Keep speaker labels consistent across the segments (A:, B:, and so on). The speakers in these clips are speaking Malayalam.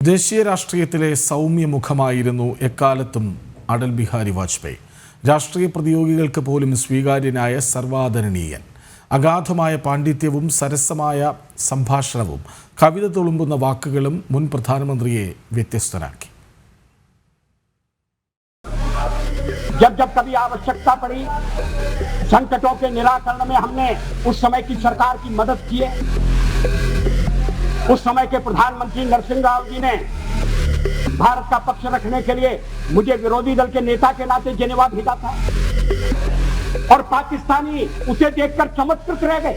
A: ദേശീയ രാഷ്ട്രീയത്തിലെ സൗമ്യമുഖമായിരുന്നു എക്കാലത്തും അടൽ ബിഹാരി വാജ്പേയി രാഷ്ട്രീയ പ്രതിയോഗികൾക്ക് പോലും സ്വീകാര്യനായ സർവാദരണീയൻ അഗാധമായ പാണ്ഡിത്യവും സരസമായ സംഭാഷണവും കവിത തുളുമ്പുന്ന വാക്കുകളും മുൻ പ്രധാനമന്ത്രിയെ വ്യത്യസ്തനാക്കി
B: जब जब कभी आवश्यकता पड़ी संकटों के निराकरण में हमने उस समय की सरकार की मदद की है उस समय के प्रधानमंत्री नरसिंह राव जी ने भारत का पक्ष रखने के लिए मुझे विरोधी दल के नेता के नाते जेनेवा भेजा था। और पाकिस्तानी उसे देखकर चमत्कृत रह गए।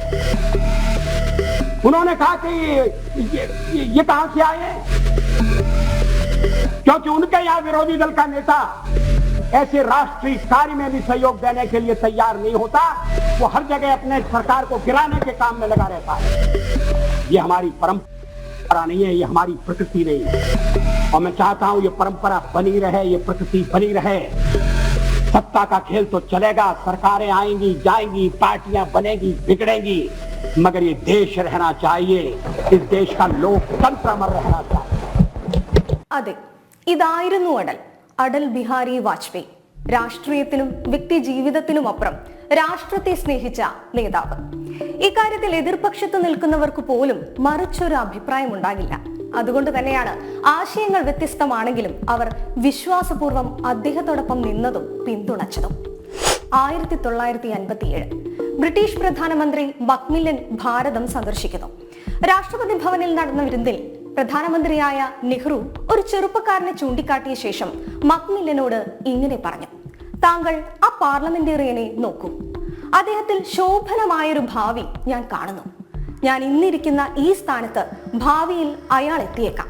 B: उन्होंने कहा कि ये, ये, ये कहाँ से आए क्योंकि उनके यहाँ विरोधी दल का नेता ऐसे राष्ट्रीय कार्य में भी सहयोग देने के लिए तैयार नहीं होता वो हर जगह अपने सरकार को गिराने के काम में लगा रहता है। ये हमारी परंपरा नहीं है ये हमारी प्रकृति नहीं है और मैं चाहता हूं ये परंपरा बनी रहे ये प्रकृति बनी रहे सत्ता का खेल तो चलेगा सरकारें आएंगी जाएंगी पार्टियां बनेगी बिगड़ेंगी मगर ये देश रहना चाहिए इस देश का लोकतंत्र अमर रहना चाहिए
C: അതെ ഇതായിരുന്നു അടൽ അടൽ ബിഹാരി വാജ്പേയി രാഷ്ട്രീയത്തിലും വ്യക്തി ജീവിതത്തിലും അപ്പുറം രാഷ്ട്രത്തെ സ്നേഹിച്ച നേതാവ്. ഇക്കാര്യത്തിൽ എതിർപക്ഷത്ത് നിൽക്കുന്നവർക്ക് പോലും മറിച്ചൊരു അഭിപ്രായം ഉണ്ടാകില്ല. അതുകൊണ്ട് തന്നെയാണ് ആശയങ്ങൾ വ്യത്യസ്തമാണെങ്കിലും അവർ വിശ്വാസപൂർവം അദ്ദേഹത്തോടൊപ്പം നിന്നതും പിന്തുണച്ചതും. ആയിരത്തി തൊള്ളായിരത്തി അൻപത്തിയേഴ്. ബ്രിട്ടീഷ് പ്രധാനമന്ത്രി മക്മില്ലൻ ഭാരതം സന്ദർശിക്കുന്നു. രാഷ്ട്രപതി ഭവനിൽ നടന്ന വിരുന്നിൽ പ്രധാനമന്ത്രിയായ നെഹ്റു ഒരു ചെറുപ്പക്കാരനെ ചൂണ്ടിക്കാട്ടിയ ശേഷം മക്മില്ലനോട് ഇങ്ങനെ പറഞ്ഞു. താങ്കൾ ആ പാർലമെന്റേറിയനെ നോക്കൂ. അദ്ദേഹത്തിൽ ശോഭനമായൊരു ഭാവി ഞാൻ കാണുന്നു. ഞാൻ ഇന്നിരിക്കുന്ന ഈ സ്ഥാനത്ത് ഭാവിയിൽ അയാൾ എത്തിയേക്കാം.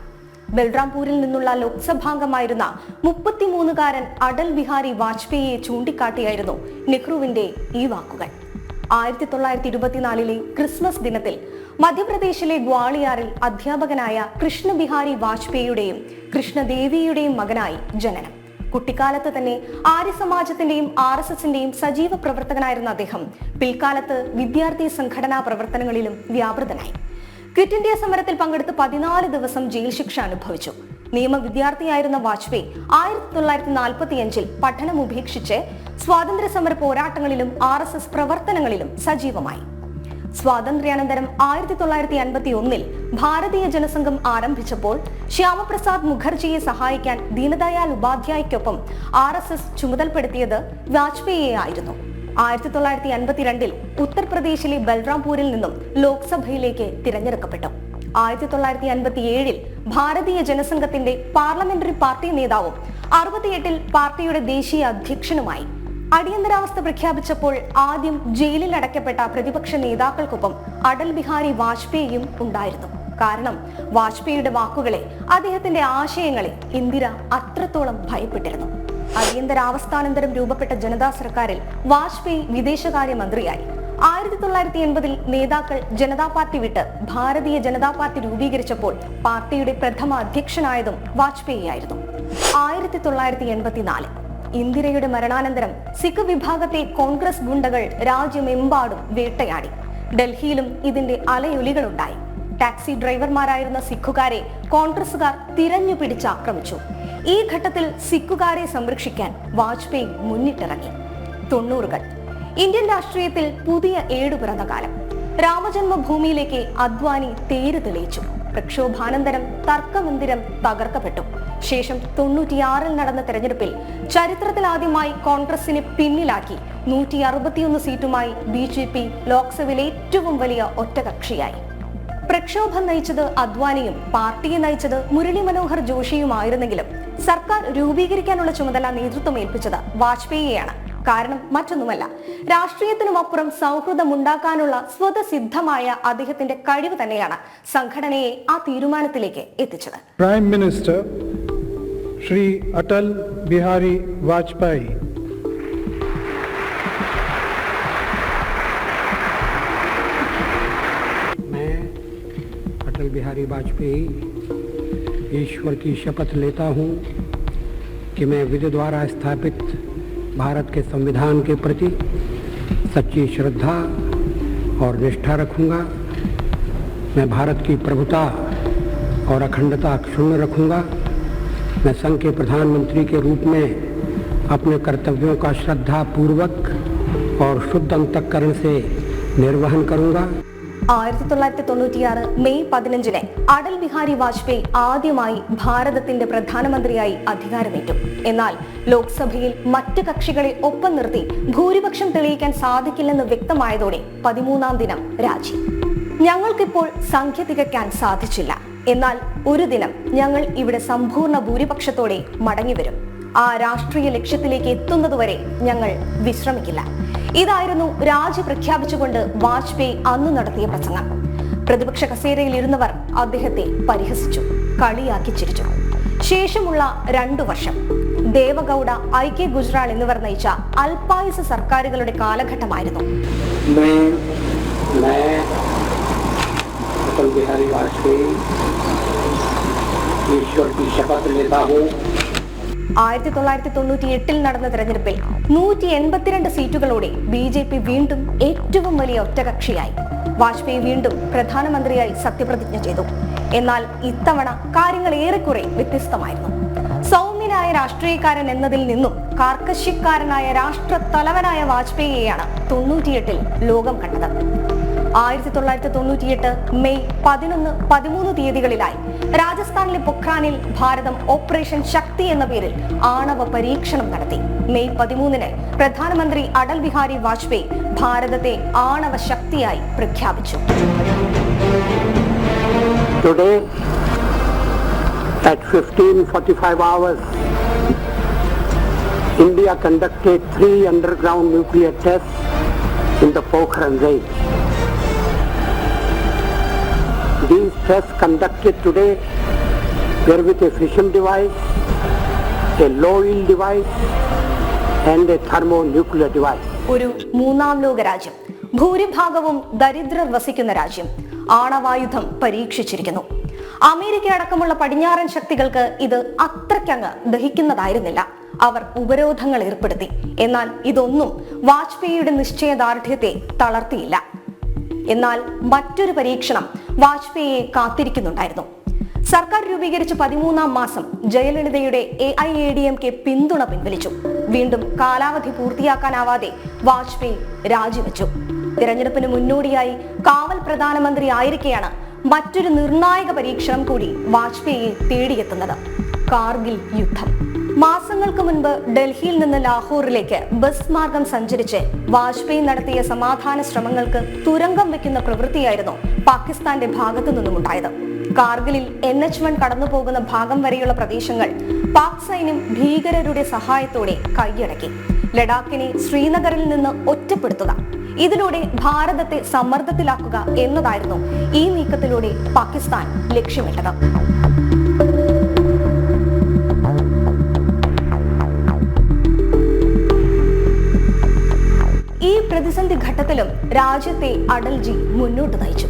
C: ബൽറാംപൂരിൽ നിന്നുള്ള ലോക്സഭാംഗമായിരുന്ന മുപ്പത്തിമൂന്നുകാരൻ അടൽ ബിഹാരി വാജ്പേയിയെ ചൂണ്ടിക്കാട്ടിയായിരുന്നു നെഹ്റുവിന്റെ ഈ വാക്കുകൾ. ആയിരത്തി തൊള്ളായിരത്തി ഇരുപത്തിനാലിലെ ക്രിസ്മസ് ദിനത്തിൽ മധ്യപ്രദേശിലെ ഗ്വാളിയാറിൽ അധ്യാപകനായ കൃഷ്ണ ബിഹാരി വാജ്പേയിയുടെയും കൃഷ്ണദേവിയുടെയും മകനായി ജനനം. കുട്ടിക്കാലത്ത് തന്നെ ആര്യ സമാജത്തിന്റെയും ആർ എസ് എസിന്റെയും സജീവ പ്രവർത്തകനായിരുന്ന അദ്ദേഹം പിൽക്കാലത്ത് വിദ്യാർത്ഥി സംഘടനാ പ്രവർത്തനങ്ങളിലും വ്യാപൃതനായി. ക്വിറ്റ് ഇന്ത്യ സമരത്തിൽ പങ്കെടുത്ത് പതിനാല് ദിവസം ജയിൽ ശിക്ഷ അനുഭവിച്ചു. നിയമ വിദ്യാർത്ഥിയായിരുന്ന വാജ്പേയി ആയിരത്തി തൊള്ളായിരത്തി നാൽപ്പത്തി അഞ്ചിൽ പഠനം ഉപേക്ഷിച്ച് സ്വാതന്ത്ര്യ സമര പോരാട്ടങ്ങളിലും ആർ പ്രവർത്തനങ്ങളിലും സജീവമായി. സ്വാതന്ത്ര്യാനന്തരം ആയിരത്തി തൊള്ളായിരത്തി അൻപത്തി ഒന്നിൽ ഭാരതീയ ജനസംഘം ആരംഭിച്ചപ്പോൾ ശ്യാമപ്രസാദ് മുഖർജിയെ സഹായിക്കാൻ ദീനദയാൽ ഉപാധ്യായയ്ക്കൊപ്പം ആർ എസ് എസ് ചുമതലപ്പെടുത്തിയത് വാജ്പേയിയെ ആയിരുന്നു. ആയിരത്തി തൊള്ളായിരത്തി അൻപത്തിരണ്ടിൽ ഉത്തർപ്രദേശിലെ ബൽറാംപൂരിൽ നിന്നും ലോക്സഭയിലേക്ക് തിരഞ്ഞെടുക്കപ്പെട്ടു. ആയിരത്തി തൊള്ളായിരത്തി അൻപത്തി ഏഴിൽ ഭാരതീയ ജനസംഘത്തിന്റെ പാർലമെന്ററി പാർട്ടി നേതാവും അറുപത്തിയെട്ടിൽ പാർട്ടിയുടെ ദേശീയ അധ്യക്ഷനുമായി അടിയന്തരാവസ്ഥ പ്രഖ്യാപിച്ചപ്പോൾ ആദ്യം ജയിലിൽ അടയ്ക്കപ്പെട്ട പ്രതിപക്ഷ നേതാക്കൾക്കൊപ്പം അടൽ ബിഹാരി വാജ്പേയിയും ഉണ്ടായിരുന്നു. കാരണം വാജ്പേയിയുടെ വാക്കുകളെ അദ്ദേഹത്തിന്റെ ആശയങ്ങളെ ഇന്ദിര അത്രത്തോളം ഭയപ്പെട്ടിരുന്നു. അടിയന്തരാവസ്ഥാനന്തരം രൂപപ്പെട്ട ജനതാ സർക്കാരിൽ വാജ്പേയി വിദേശകാര്യമന്ത്രിയായി. ആയിരത്തി തൊള്ളായിരത്തി എൺപതിൽ നേതാക്കൾ ജനതാ പാർട്ടി വിട്ട് ഭാരതീയ ജനതാ പാർട്ടി രൂപീകരിച്ചപ്പോൾ പാർട്ടിയുടെ പ്രഥമ അധ്യക്ഷനായതും വാജ്പേയി ആയിരുന്നു ആയിരത്തി തൊള്ളായിരത്തി എൺപത്തിനാല് ഇന്ദിരയുടെ മരണാനന്തരം സിഖ് വിഭാഗത്തെ കോൺഗ്രസ് ഗുണ്ടകൾ രാജ്യമെമ്പാടും വേട്ടയാടി. ഡൽഹിയിലും ഇതിന്റെ അലയൊലികളുണ്ടായി. ടാക്സി ഡ്രൈവർമാരായിരുന്ന സിഖുകാരെ കോൺഗ്രസുകാർ തിരഞ്ഞു പിടിച്ച് ആക്രമിച്ചു. ഈ ഘട്ടത്തിൽ സിഖുകാരെ സംരക്ഷിക്കാൻ വാജ്പേയി മുന്നിട്ടിറങ്ങി. തൊണ്ണൂറുകൾ. ഇന്ത്യൻ രാഷ്ട്രീയത്തിൽ പുതിയ ഏടു പിറന്ന കാലം. രാമജന്മഭൂമിയിലേക്ക് അദ്വാനി തേര് തെളിയിച്ചു. പ്രക്ഷോഭാനന്തരം തർക്കമന്ദിരം തകർക്കപ്പെട്ടു. ശേഷം തൊണ്ണൂറ്റിയാറിൽ നടന്ന തെരഞ്ഞെടുപ്പിൽ ചരിത്രത്തിലാദ്യമായി കോൺഗ്രസിനെ പിന്നിലാക്കി. നൂറ്റി അറുപത്തിയൊന്ന് സീറ്റുമായി ബി ജെ പി ലോക്സഭയിലെ ഏറ്റവും വലിയ ഒറ്റകക്ഷിയായി. പ്രക്ഷോഭം നയിച്ചത് അദ്വാനിയും പാർട്ടിയെ നയിച്ചത് മുരളി മനോഹർ ജോഷിയുമായിരുന്നെങ്കിലും സർക്കാർ രൂപീകരിക്കാനുള്ള ചുമതല നേതൃത്വം ഏൽപ്പിച്ചത് വാജ്പേയിയെയാണ്. കാരണം മറ്റൊന്നുമല്ല രാഷ്ട്രീയത്തിനുമപ്പുറം സൗഹൃദം ഉണ്ടാക്കാനുള്ള സ്വതസിദ്ധമായ അദ്ദേഹത്തിന്റെ കഴിവ് തന്നെയാണ് സംഘടനയെ ആ തീരുമാനത്തിലേക്ക് എത്തിച്ചത്.
D: Prime Minister Shri Atal Bihari Vajpayee.
E: मैं अटल बिहारी वाजपेयी ईश्वर की शपथ लेता हूँ कि मैं विधि द्वारा स्थापित भारत के संविधान के प्रति सच्ची श्रद्धा और निष्ठा रखूँगा। मैं भारत की प्रभुता और अखंडता अक्षुण्ण रखूँगा। मैं संघ के प्रधानमंत्री के रूप में अपने कर्तव्यों का श्रद्धा पूर्वक और शुद्ध अंतकरण से निर्वहन करूंगा
C: ആയിരത്തി തൊള്ളായിരത്തി തൊണ്ണൂറ്റിയാറ് മെയ് പതിനഞ്ചിന് അടൽ ബിഹാരി വാജ്പേയി ആദ്യമായി ഭാരതത്തിന്റെ പ്രധാനമന്ത്രിയായി അധികാരമേറ്റു എന്നാൽ ലോക്സഭയിൽ മറ്റ് കക്ഷികളെ ഒപ്പം നിർത്തി ഭൂരിപക്ഷം തെളിയിക്കാൻ സാധിക്കില്ലെന്ന് വ്യക്തമായതോടെ പതിമൂന്നാം ദിനം രാജി ഞങ്ങൾക്കിപ്പോൾ സംഖ്യ തികയ്ക്കാൻ സാധിച്ചില്ല എന്നാൽ ഒരു ദിനം ഞങ്ങൾ ഇവിടെ സമ്പൂർണ ഭൂരിപക്ഷത്തോടെ മടങ്ങിവരും. ആ രാഷ്ട്രീയ ലക്ഷ്യത്തിലേക്ക് എത്തുന്നതുവരെ ഞങ്ങൾ വിശ്രമിക്കില്ല. ഇതായിരുന്നു രാജി പ്രഖ്യാപിച്ചുകൊണ്ട് വാജ്പേയി അന്ന് നടത്തിയ പ്രസംഗം. പ്രതിപക്ഷ കസേരയിൽ ഇരുന്നവർ അദ്ദേഹത്തെ പരിഹസിച്ചു കളിയാക്കി ചിരിച്ചു. ശേഷമുള്ള രണ്ടു വർഷം ദേവഗൌഡ ഐ കെ ഗുജ്റാൾ എന്നിവർ നയിച്ച അൽപായുസ സർക്കാരുകളുടെ കാലഘട്ടമായിരുന്നു.
E: बिहारी वाजपेयी ईश्वर की शपथ लेता हूँ
C: ആയിരത്തി തൊള്ളായിരത്തി തൊണ്ണൂറ്റി എട്ടിൽ നടന്ന തെരഞ്ഞെടുപ്പിൽ നൂറ്റി എൺപത്തിരണ്ട് സീറ്റുകളോടെ ബി ജെ പി വീണ്ടും ഏറ്റവും വലിയ ഒറ്റകക്ഷിയായി വാജ്പേയി വീണ്ടും പ്രധാനമന്ത്രിയായി സത്യപ്രതിജ്ഞ ചെയ്തു എന്നാൽ ഇത്തവണ കാര്യങ്ങൾ ഏറെക്കുറെ വ്യത്യസ്തമായിരുന്നു സൗമ്യനായ രാഷ്ട്രീയക്കാരൻ എന്നതിൽ നിന്നും കാർക്കശ്യക്കാരനായ രാഷ്ട്ര തലവനായ വാജ്പേയിയെയാണ് തൊണ്ണൂറ്റിയെട്ടിൽ ലോകം കണ്ടത് ആയിരത്തി തൊള്ളായിരത്തി തൊണ്ണൂറ്റിയെട്ട് മെയ് പതിനൊന്ന് പതിമൂന്ന് തീയതികളിലായി. രാജസ്ഥാനിലെ പൊഖ്രാനിൽ ഭാരതം ഓപ്പറേഷൻ ശക്തി എന്ന പേരിൽ ആണവ പരീക്ഷണം നടത്തി. മെയ് പതിമൂന്നിന് പ്രധാനമന്ത്രി അടൽ ബിഹാരി വാജ്പേയി ഭാരതത്തെ ആണവ ശക്തിയായി പ്രഖ്യാപിച്ചു.
E: Today, at 15:45 hours, India conducted three underground nuclear tests in the Pokhran range. Tests conducted today were with a fission device, a low yield device, and a thermonuclear device.
C: ഒരു മൂന്നാം ലോക രാജ്യം ഭൂരിഭാഗവും ദരിദ്രർ വസിക്കുന്ന രാജ്യം ആണവായുധം പരീക്ഷിച്ചിരിക്കുന്നു. അമേരിക്ക അടക്കമുള്ള പടിഞ്ഞാറൻ ശക്തികൾക്ക് ഇത് അത്രയ്ക്കങ്ങ് ദഹിക്കുന്നതായിരുന്നില്ല. അവർ ഉപരോധങ്ങൾ ഏർപ്പെടുത്തി. എന്നാൽ ഇതൊന്നും വാജ്പേയിയുടെ നിശ്ചയദാർഢ്യത്തെ തളർത്തിയില്ല. എന്നാൽ മറ്റൊരു പരീക്ഷണം വാജ്പേയിയെ കാത്തിരിക്കുന്നുണ്ടായിരുന്നു. സർക്കാർ രൂപീകരിച്ച് പതിമൂന്നാം മാസം ജയലളിതയുടെ A I A D M K പിന്തുണ പിൻവലിച്ചു. വീണ്ടും കാലാവധി പൂർത്തിയാക്കാനാവാതെ വാജ്പേയി രാജിവെച്ചു. തിരഞ്ഞെടുപ്പിന് മുന്നോടിയായി കാവൽ പ്രധാനമന്ത്രി ആയിരിക്കെയാണ് മറ്റൊരു നിർണായക പരീക്ഷണം കൂടി വാജ്പേയിയെ തേടിയെത്തുന്നത്. കാർഗിൽ യുദ്ധം. മാസങ്ങൾക്ക് മുൻപ് ഡൽഹിയിൽ നിന്ന് ലാഹോറിലേക്ക് ബസ് മാർഗം സഞ്ചരിച്ച് വാജ്പേയി നടത്തിയ സമാധാന ശ്രമങ്ങൾക്ക് തുരങ്കം വെക്കുന്ന പ്രവൃത്തിയായിരുന്നു പാകിസ്ഥാന്റെ ഭാഗത്തു നിന്നുമുണ്ടായത്. കാർഗിലിൽ എൻ എച്ച് വൺ കടന്നു പോകുന്ന ഭാഗം വരെയുള്ള പ്രദേശങ്ങൾ പാക് സൈന്യം ഭീകരരുടെ സഹായത്തോടെ കൈയടക്കി. ലഡാക്കിനെ ശ്രീനഗറിൽ നിന്ന് ഒറ്റപ്പെടുത്തുക ഇതിലൂടെ ഭാരതത്തെ സമ്മർദ്ദത്തിലാക്കുക എന്നതായിരുന്നു ഈ നീക്കത്തിലൂടെ പാകിസ്ഥാൻ ലക്ഷ്യമിട്ടത്. പ്രതിസന്ധി ഘട്ടത്തിലും രാജ്യത്തെ അടൽജി മുന്നോട്ട് നയിച്ചു.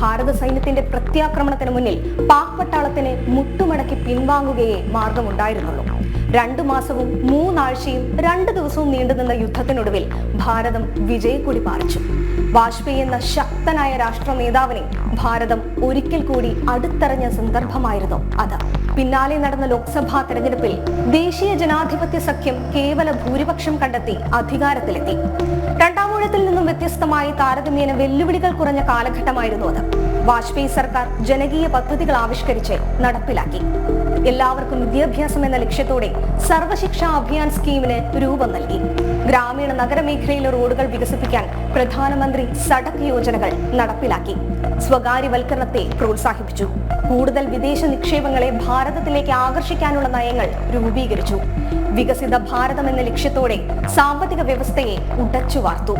C: ഭാരത സൈന്യത്തിന്റെ പ്രത്യാക്രമണത്തിന് മുന്നിൽ പാക് പട്ടാളത്തിന് മുട്ടുമടക്കി പിൻവാങ്ങുകയേ മാർഗമുണ്ടായിരുന്നുള്ളൂ. രണ്ടു മാസവും മൂന്നാഴ്ചയും രണ്ട് ദിവസവും നീണ്ടുനിന്ന യുദ്ധത്തിനൊടുവിൽ ഭാരതം വിജയക്കൊടി പാറിച്ചു. വാജ്പേയി എന്ന ശക്തനായ രാഷ്ട്ര നേതാവിനെ ഭാരതം ഒരിക്കൽ കൂടി അടുത്തറിഞ്ഞ സന്ദർഭമായിരുന്നു അത്. പിന്നാലെ നടന്ന ലോക്സഭാ തെരഞ്ഞെടുപ്പിൽ ദേശീയ ജനാധിപത്യ സഖ്യം കേവല ഭൂരിപക്ഷം കണ്ടെത്തി അധികാരത്തിലെത്തി. രണ്ടാം ഊഴത്തിൽ നിന്നും വ്യത്യസ്തമായി താരതമ്യേന വെല്ലുവിളികൾ കുറഞ്ഞ കാലഘട്ടമായിരുന്നു അത്. വാജ്പേയി സർക്കാർ ജനകീയ പദ്ധതികൾ ആവിഷ്കരിച്ച് നടപ്പിലാക്കി. എല്ലാവർക്കും വിദ്യാഭ്യാസം എന്ന ലക്ഷ്യത്തോടെ സർവശിക്ഷാ അഭിയാൻ സ്കീമിന് രൂപം നൽകി. ഗ്രാമീണ നഗരമേഖലയിലെ റോഡുകൾ വികസിപ്പിക്കാൻ പ്രധാനമന്ത്രി സഡക് യോജനകൾ നടപ്പിലാക്കി. സ്വകാര്യവൽക്കരണത്തെ പ്രോത്സാഹിപ്പിച്ചു. കൂടുതൽ വിദേശ നിക്ഷേപങ്ങളെ ഭാരതത്തിലേക്ക് ആകർഷിക്കാനുള്ള നയങ്ങൾ രൂപീകരിച്ചു. വികസിത ഭാരതം എന്ന ലക്ഷ്യത്തോടെ സാമ്പത്തിക വ്യവസ്ഥയെ ഉടച്ചു വാർത്തു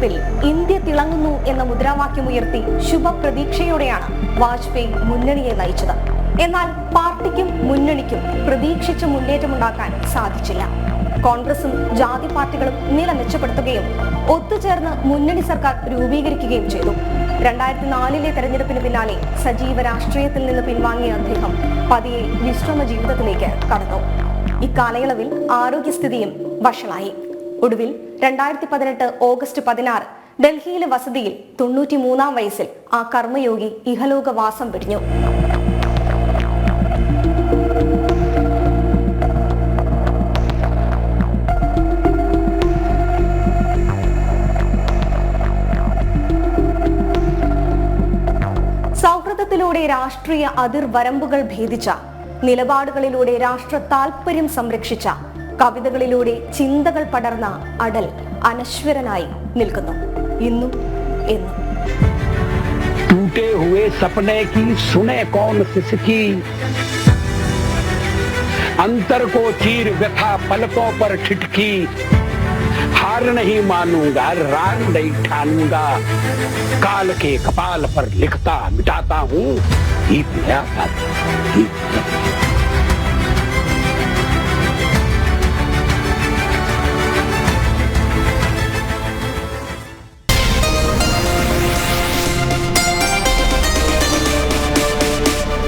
C: തെരഞ്ഞെടുപ്പിൽ ഇന്ത്യ തിളങ്ങുന്നു എന്ന മുദ്രാവാക്യം ഉയർത്തി ശുഭപ്രതീക്ഷയോടെയാണ് വാജ്പേയി മുന്നണിയെ നയിച്ചത്. എന്നാൽ പാർട്ടിക്കും മുന്നണിക്കും പ്രതീക്ഷിച്ച മുന്നേറ്റമുണ്ടാക്കാൻ സാധിച്ചില്ല. കോൺഗ്രസും ജാതി പാർട്ടികളും നില മെച്ചപ്പെടുത്തുകയും ഒത്തുചേർന്ന് മുന്നണി സർക്കാർ രൂപീകരിക്കുകയും ചെയ്തു. രണ്ടായിരത്തി നാലിലെ തെരഞ്ഞെടുപ്പിന് പിന്നാലെ സജീവ രാഷ്ട്രീയത്തിൽ നിന്ന് പിൻവാങ്ങിയ അദ്ദേഹം പതിയെ വിശ്രമ ജീവിതത്തിലേക്ക് കടന്നു. ഇക്കാലയളവിൽ ആരോഗ്യസ്ഥിതിയും വഷളായി. ഒടുവിൽ രണ്ടായിരത്തി പതിനെട്ട് ഓഗസ്റ്റ് പതിനാറ് ഡൽഹിയിലെ വസതിയിൽ തൊണ്ണൂറ്റി മൂന്നാം വയസ്സിൽ ആ കർമ്മയോഗി ഇഹലോകവാസം പിടിഞ്ഞു. സൗഹൃദത്തിലൂടെ രാഷ്ട്രീയ അതിർവരമ്പുകൾ ഭേദിച്ച നിലപാടുകളിലൂടെ രാഷ്ട്ര താൽപര്യം സംരക്ഷിച്ച കവിതകളിലൂടെ ചിന്തകൾ പടർന്ന അടൽ അനശ്വരനായി നിൽക്കുന്നു ഇന്നും എന്നും
B: टूटे हुए सपने की सुने कौन सिसकी अंतर को चीर व्यथा पलकों पर ठिठकी हार नहीं मानूंगा रार नहीं ठानूंगा काल के कपाल पर लिखता मिटाता हूँ गीत नया गाता, गीत नया